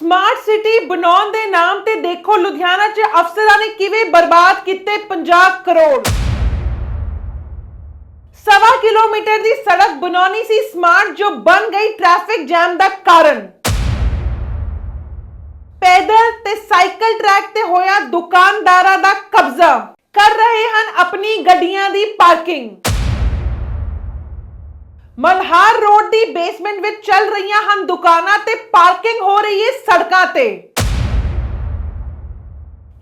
Smart city ਬਣਾਉਣ ਦੇ ਨਾਮ ਤੇ ਦੇਖੋ, ਲੁਧਿਆਣਾ 'ਚ ਅਫਸਰਾਂ ਨੇ ਕਿਵੇਂ ਬਰਬਾਦ ਕੀਤੇ 50 ਕਰੋੜ? ਸਵਾ ਕਿਲੋਮੀਟਰ ਦੀ ਸੜਕ ਬਣਾਉਣੀ ਸੀ ਸਮਾਰਟ ਜੋ ਬਣ ਗਈ ਟ੍ਰੈਫਿਕ ਜੈਮ ਦਾ ਕਾਰਨ। ਪੈਦਲ ਤੇ ਸਾਈਕਲ ਟਰੈਕ ਤੇ ਹੋਇਆ ਦੁਕਾਨਦਾਰਾਂ ਦਾ ਕਬਜ਼ਾ। ਕਰ ਰਹੇ ਹਨ ਆਪਣੀ ਗੱਡੀਆਂ ਦੀ ਪਾਰਕਿੰਗ ਮਲਹਾਰ ਰੋਡ ਦੀ ਬੇਸਮੈਂਟ ਵਿੱਚ ਚੱਲ ਰਹੀਆਂ ਹਨ ਦੁਕਾਨਾਂ ਤੇ ਪਾਰਕਿੰਗ ਹੋ ਰਹੀ ਹੈ ਸੜਕਾਂ ਤੇ।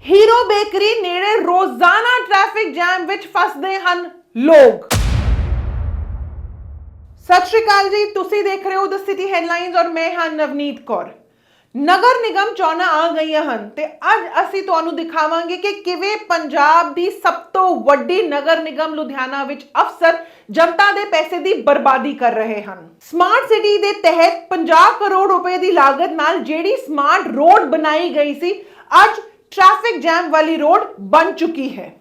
ਹੀਰੋ ਬੇਕਰੀ ਨੇੜੇ ਰੋਜ਼ਾਨਾ ਟ੍ਰੈਫਿਕ ਜੈਮ ਵਿੱਚ ਫਸਦੇ ਹਨ ਲੋਕ। ਸਤਿ ਸ਼੍ਰੀ ਅਕਾਲ ਜੀ, ਤੁਸੀਂ ਦੇਖ ਰਹੇ ਹੋ ਦ ਸਿਟੀ ਹੈਡਲਾਈਨਸ ਔਰ ਮੈਂ ਹਾਂ ਨਵਨੀਤ ਕੌਰ। ਨਗਰ ਨਿਗਮ ਚੋਣਾਂ ਆ ਗਈਆਂ ਹਨ ਤੇ ਅੱਜ ਅਸੀਂ ਤੁਹਾਨੂੰ ਦਿਖਾਵਾਂਗੇ ਕਿ ਕਿਵੇਂ ਪੰਜਾਬ ਦੀ ਸਭ ਤੋਂ ਵੱਡੀ ਨਗਰ ਨਿਗਮ ਲੁਧਿਆਣਾ ਵਿੱਚ ਅਫਸਰ ਜਨਤਾ ਦੇ ਪੈਸੇ ਦੀ ਬਰਬਾਦੀ ਕਰ ਰਹੇ ਹਨ। ਸਮਾਰਟ ਸਿਟੀ ਦੇ ਤਹਿਤ 50 ਕਰੋੜ ਰੁਪਏ ਦੀ ਲਾਗਤ ਨਾਲ ਜਿਹੜੀ ਸਮਾਰਟ ਰੋਡ ਬਣਾਈ ਗਈ ਸੀ, ਅੱਜ ਟ੍ਰੈਫਿਕ ਜੈਮ ਵਾਲੀ ਰੋਡ ਬਣ ਚੁੱਕੀ ਹੈ।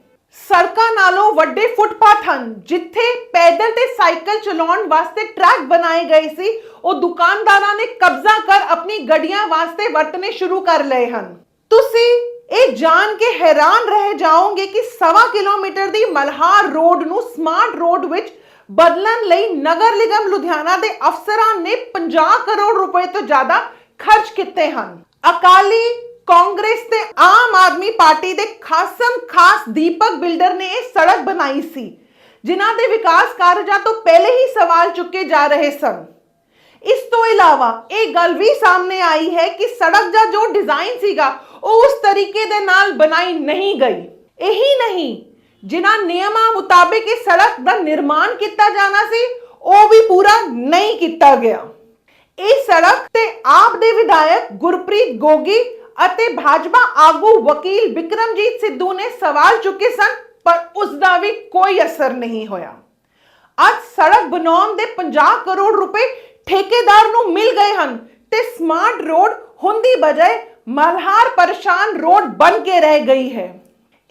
ਸੜਕਾਂ ਨਾਲੋਂ ਵੱਡੇ ਫੁੱਟਪਾਥ ਹਨ, ਜਿੱਥੇ ਪੈਦਲ ਤੇ ਸਾਈਕਲ ਚਲਾਉਣ ਵਾਸਤੇ ਟਰੈਕ ਬਣਾਏ ਗਏ ਸੀ, ਉਹ ਦੁਕਾਨਦਾਰਾਂ ਨੇ ਕਬਜ਼ਾ ਕਰ ਆਪਣੀ ਗੱਡੀਆਂ ਵਾਸਤੇ ਵਰਤਨੇ ਸ਼ੁਰੂ ਕਰ ਲਏ ਹਨ। ਤੁਸੀਂ ਇਹ ਜਾਣ ਕੇ ਹੈਰਾਨ ਰਹਿ ਜਾਓਗੇ ਕਿ ਸਵਾ ਕਿਲੋਮੀਟਰ ਦੀ ਮਲਹਾਰ ਰੋਡ ਨੂੰ ਸਮਾਰਟ ਰੋਡ ਵਿੱਚ ਬਦਲਣ ਲਈ ਨਗਰ ਨਿਗਮ ਲੁਧਿਆਣਾ ਦੇ ਅਫਸਰਾਂ ਨੇ 50 ਕਰੋੜ ਰੁਪਏ ਤੋਂ ਜ਼ਿਆਦਾ ਖਰਚ ਕੀਤੇ ਹਨ। ਅਕਾਲੀ ਕਾਂਗਰਸ ਤੇ ਆਮ ਆਦਮੀ ਪਾਰਟੀ ਦੇ ਖਾਸਮ ਖਾਸ ਦੀਪਕ ਬਿਲਡਰ ਨੇ ਇਹ ਸੜਕ ਬਣਾਈ ਸੀ, ਜਿਨ੍ਹਾਂ ਦੇ ਵਿਕਾਸ ਕਾਰਜਾਂ ਤੋਂ ਪਹਿਲੇ ਹੀ ਸਵਾਲ ਚੁੱਕੇ ਜਾ ਰਹੇ ਸਨ। ਇਸ ਤੋਂ ਇਲਾਵਾ ਇਹ ਗੱਲ ਵੀ ਸਾਹਮਣੇ ਆਈ ਹੈ ਕਿ ਸੜਕ ਦਾ ਜੋ ਡਿਜ਼ਾਈਨ ਸੀਗਾ, ਉਹ ਉਸ ਤਰੀਕੇ ਦੇ ਨਾਲ ਬਣਾਈ ਨਹੀਂ ਗਈ। ਇਹੀ ਨਹੀਂ, ਜਿਨ੍ਹਾਂ ਨਿਯਮਾਂ ਮੁਤਾਬਿਕ ਇਹ ਸੜਕ ਦਾ ਨਿਰਮਾਣ ਕੀਤਾ ਜਾਣਾ ਸੀ, ਉਹ ਵੀ ਪੂਰਾ ਨਹੀਂ ਕੀਤਾ ਗਿਆ। ਇਹ ਸੜਕ ਤੇ ਆਪ ਦੇ ਵਿਧਾਇਕ ਗੁਰਪ੍ਰੀਤ ਗੋਗੀ ਅਤੇ ਭਾਜਪਾ ਆਗੂ ਵਕੀਲ ਵਿਕਰਮਜੀਤ ਸਿੱਧੂ ਨੇ ਸਵਾਲ ਚੁੱਕੇ ਸਨ, ਪਰ ਉਸ ਦਾ ਵੀ ਕੋਈ ਅਸਰ ਨਹੀਂ ਹੋਇਆ। ਅੱਜ ਸੜਕ ਬਣਾਉਣ ਦੇ 50 ਕਰੋੜ ਰੁਪਏ ਠੇਕੇਦਾਰ ਨੂੰ ਮਿਲ ਗਏ ਹਨ ਤੇ ਸਮਾਰਟ ਰੋਡ ਹੁੰਦੀ ਬਜਾਏ ਮਲਹਾਰ ਪਰੇਸ਼ਾਨ ਰੋਡ ਬਣ ਕੇ ਰਹਿ ਗਈ ਹੈ।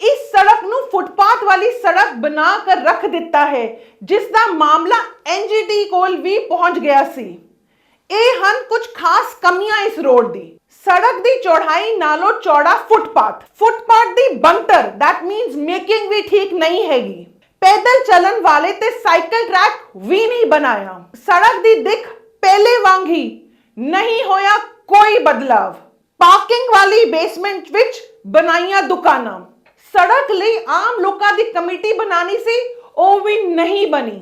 ਇਸ ਸੜਕ ਨੂੰ ਫੁੱਟਪਾਥ ਵਾਲੀ ਸੜਕ ਬਣਾ ਕਰ ਰੱਖ ਦਿੱਤਾ ਹੈ ਜਿਸ ਦਾ ਮਾਮਲਾ ਐਨਜੀਟੀ ਕੋਲ ਵੀ ਪਹੁੰਚ ਗਿਆ ਸੀ। ਇਹ ਹਨ ਕੁਝ ਖਾਸ ਕਮੀਆਂ ਇਸ ਰੋਡ ਦੀ। ਸੜਕ ਦੀ ਚੌੜਾਈ ਨਾਲੋਂ ਚੌੜਾ ਫੁੱਟਪਾਥ। ਫੁੱਟਪਾਥ ਦੀ ਬੰਟਰ that means ਮੇਕਿੰਗ ਵੀ ਠੀਕ ਨਹੀਂ ਹੈਗੀ। ਪੈਦਲ ਚੱਲਣ ਵਾਲੇ ਤੇ ਸਾਈਕਲ ਟਰੈਕ ਵੀ ਨਹੀਂ ਬਣਾਇਆ। ਸੜਕ ਦੀ ਦਿੱਖ ਪਹਿਲੇ ਵਾਂਗ ਹੀ ਨਹੀਂ ਹੋਇਆ ਕੋਈ ਬਦਲਾਵ। ਪਾਰਕਿੰਗ ਵਾਲੀ ਬੇਸਮੈਂਟ ਵਿੱਚ ਬਣਾਈਆਂ ਦੁਕਾਨਾਂ। ਸੜਕ ਲਈ ਆਮ ਲੋਕਾਂ ਦੀ ਕਮੇਟੀ ਬਣਾਣੀ ਸੀ, ਉਹ ਵੀ ਨਹੀਂ ਬਣੀ।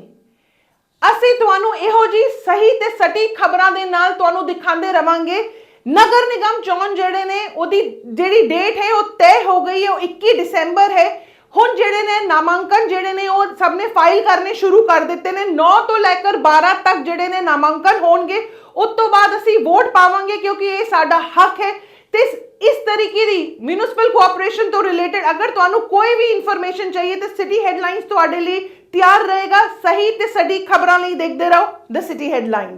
ਅਸੀਂ ਤੁਹਾਨੂੰ ਇਹੋ ਜੀ ਸਹੀ ਤੇ ਸਟੀਕ ਖਬਰਾਂ ਦੇ ਨਾਲ ਤੁਹਾਨੂੰ ਦਿਖਾਉਂਦੇ ਰਵਾਂਗੇ ਨਗਰ ਨਿਗਮ ਚੋਣ ਜਿਹੜੇ ਨੇ, ਉਹਦੀ ਜਿਹੜੀ ਡੇਟ ਹੈ, ਉਹ ਤੈਅ ਹੋ ਗਈ ਹੈ, ਉਹ 21 ਦਸੰਬਰ ਹੈ। ਹੁਣ ਜਿਹੜੇ ਨੇ ਨਾਮਾਂਕਨ ਜਿਹੜੇ ਨੇ, ਉਹ ਸਭ ਨੇ ਫਾਈਲ ਕਰਨੇ ਸ਼ੁਰੂ ਕਰ ਦਿੱਤੇ ਨੇ। 9 ਤੋਂ ਲੈ ਕੇ 12 ਤੱਕ ਜਿਹੜੇ ਨੇ ਨਾਮਾਂਕਨ ਹੋਣਗੇ। ਉਸ ਤੋਂ ਬਾਅਦ ਅਸੀਂ ਵੋਟ ਪਾਵਾਂਗੇ ਕਿਉਂਕਿ ਇਹ ਸਾਡਾ ਹੱਕ ਹੈ। ਤੇ ਇਸ- ਤਰੀਕੇ ਦੀ ਮਿਊਨਿਸਪਲ ਕੋਆਪਰੇਸ਼ਨ ਤੋਂ ਰਿਲੇਟਡ ਅਗਰ ਤੁਹਾਨੂੰ ਕੋਈ ਵੀ ਇਨਫੋਰਮੇਸ਼ਨ ਚਾਹੀਏ, ਤੇ ਸਿਟੀ ਹੈਡਲਾਈਨਸ ਤੁਹਾਡੇ ਲਈ ਤਿਆਰ ਰਹੇਗਾ। ਸਹੀ ਤੇ ਸਟੀਕ ਖਬਰਾਂ ਲਈ ਦੇਖਦੇ ਰਹੋ। The city headlines